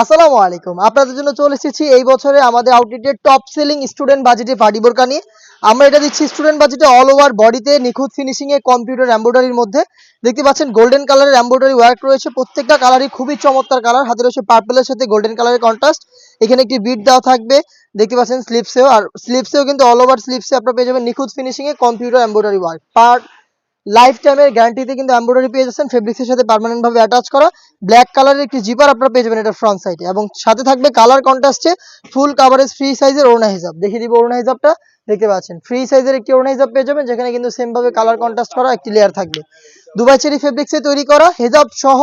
আসসালামু আলাইকুম। আপনাদের জন্য চলে এসেছি এই বছরে আমাদের আউটলেটের টপ সেলিং স্টুডেন্ট বাজেটে পার্টি বোরকা নিয়ে। আমরা এটা দিচ্ছি স্টুডেন্ট বাজেটে অল ওভার বডিতে নিখুঁত ফিনিশিং এ কম্পিউটার এমব্রয়ডারির মধ্যে। দেখতে পাচ্ছেন গোল্ডেন কালারের এমব্রয়ডারি ওয়ার্ক রয়েছে। প্রত্যেকটা কালারই খুবই চমৎকার কালার হাতে রয়েছে পার্পলের সাথে গোল্ডেন কালারের কন্ট্রাস্ট এখানে একটি বিট দেওয়া থাকবে। দেখতে পাচ্ছেন স্লিপসেও আর স্লিপসেও কিন্তু অল ওভার স্লিপসে আপনারা পেয়ে যাবেন নিখুঁত ফিনিশিং এ computer embroidery work per life টাইমের গ্যারান্টিতে কিন্তু এমব্রয়ডারি পেয়ে যাচ্ছেন। ফেব্রিক্সের সাথে ভাবে অ্যাটাচ করা। ব্ল্যাক কালারের একটি জিপার আপনারা পেয়ে যাবেন এটা ফ্রন্ট সাইডে এবং সাথে থাকবে কালার কন্ট্রাস্টে ফুল কাভারেজ ফ্রি সাইজের ওড়না হিসাব দেখিয়ে দিব ওড়না হিসাবটা দেখতে পাচ্ছেন ফ্রি সাইজের একটি ওড়না হিসাব পেয়ে যাবেন, যেখানে কিন্তু সেম ভাবে কালার কন্ট্রাস্ট করা একটি লেয়ার থাকবে। দুবাই চেরি ফেব্রিক্সে তৈরি করা হেজাব সহ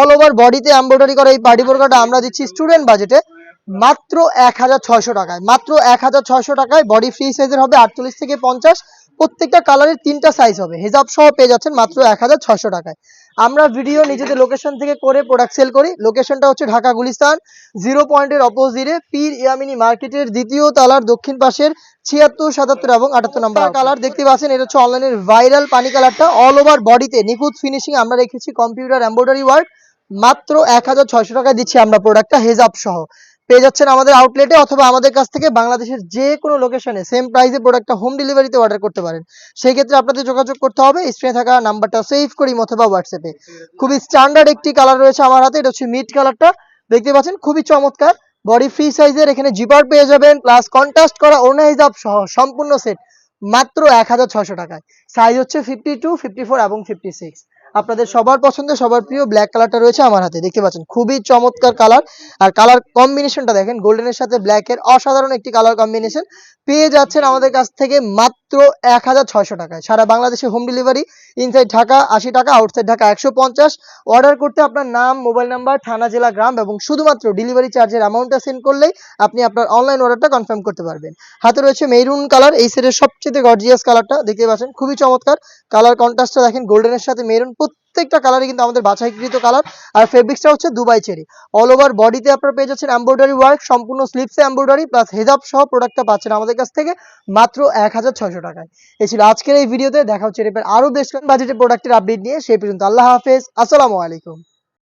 অল ওভার বডিতে এমব্রয়ডারি করা এই পার্টি বোরকাটা আমরা দিচ্ছি স্টুডেন্ট বাজেটে মাত্র এক হাজার ছয়শো টাকায়। মাত্র এক হাজার ছয়শো টাকায় বডি ফ্রি সাইজের হবে আটচল্লিশ থেকে পঞ্চাশ। প্রত্যেকটা কালারের তিনটা সাইজ হবে। হেজাব সহ পেয়ে যাচ্ছেন মাত্র এক হাজার ছয়শো টাকায়। আমরা ভিডিও নিজেদের লোকেশন থেকে করে প্রোডাক্ট সেল করি। লোকেশনটা হচ্ছে ঢাকা গুলিস্তান জিরো পয়েন্টের অপোজিটে পীর ইয়ামিনী মার্কেটের দ্বিতীয় তালার দক্ষিণ পাশের ছিয়াত্তর, সাতাত্তর এবং আটাত্তর নম্বর কালার দেখতে পাচ্ছেন, এটা হচ্ছে অনলাইনের ভাইরাল পানি কালারটা অল ওভার বডিতে নিখুঁত ফিনিশিং আমরা রেখেছি কম্পিউটার এমব্রয়ডারি ওয়ার্ক মাত্র এক হাজার ছয়শো টাকায় দিচ্ছি আমরা প্রোডাক্টটা হেজাব সহ। পেয়ে যাচ্ছেন আমাদের আউটলেটে অথবা আমাদের কাছ থেকে বাংলাদেশের যে কোনো লোকেশনে সেম প্রাইসে প্রোডাক্টটা হোম ডেলিভারিতে অর্ডার করতে পারেন। সেই ক্ষেত্রে আপনাদের যোগাযোগ করতে হবে স্ক্রিনে থাকা নাম্বারটা সেভ করি অথবা হোয়াটসঅ্যাপে খুবই স্ট্যান্ডার্ড একটি কালার রয়েছে আমার হাতে, এটা হচ্ছে মিড কালারটা দেখতে পাচ্ছেন, খুবই চমৎকার। বডি ফ্রি সাইজের এখানে জিপার পেয়ে যাবেন প্লাস কন্ট্রাস্ট করা ওনা হিজাব সহ সম্পূর্ণ সেট মাত্র এক হাজার ছয়শো টাকায়। সাইজ হচ্ছে ফিফটি টু ফিফটি ফোর এবং ফিফটি সিক্স আপনাদের সবার পছন্দের সবার প্রিয় ব্ল্যাক কালারটা রয়েছে আমার হাতে। দেখতে পাচ্ছেন, খুবই চমৎকার কালার আর কালার কম্বিনেশনটা দেখেন গোল্ডেনের সাথে ব্ল্যাকের অসাধারণ একটি কালার কম্বিনেশন পেয়ে যাচ্ছেন আমাদের কাছ থেকে মাত্র এক হাজার ছয়শো টাকায়। সারা বাংলাদেশে হোম ডেলিভারি ইনসাইড ঢাকা আশি টাকা আউটসাইড ঢাকা একশো পঞ্চাশ। অর্ডার করতে আপনার নাম মোবাইল নাম্বার থানা, জেলা, গ্রাম এবং শুধুমাত্র ডেলিভারি চার্জের অ্যামাউন্টটা সেন্ড করলেই আপনি আপনার অনলাইন অর্ডারটা কনফার্ম করতে পারবেন। হাতে রয়েছে মেরুন কালার এই সেটের সবচেয়ে গর্জিয়াস কালারটা দেখতে পাচ্ছেন, খুবই চমৎকার। কালার কন্ট্রাস্টটা দেখেন গোল্ডেনের সাথে মেরুন প্রত্যেকটা কালারই কিন্তু আমাদের বাছাইকৃত কালার আর ফেব্রিক্সটা হচ্ছে দুবাই চেরি। অল ওভার বডিতে আপনারা পেয়ে যাচ্ছেন এম্ব্রয়ডারি ওয়ার্ক সম্পূর্ণ স্লিপসে এম্ব্রয়ডারি প্লাস হেজাব সহ প্রোডাক্টটা পাচ্ছেন আমাদের কাছ থেকে মাত্র এক হাজার ছয়শো টাকায়। এই ছিল আজকের এই ভিডিওতে দেখা হচ্ছে এরপর আরও বেশ বাজেটের প্রোডাক্টের আপডেট নিয়ে সেই পর্যন্ত আল্লাহ হাফেজ, আসসালামু আলাইকুম।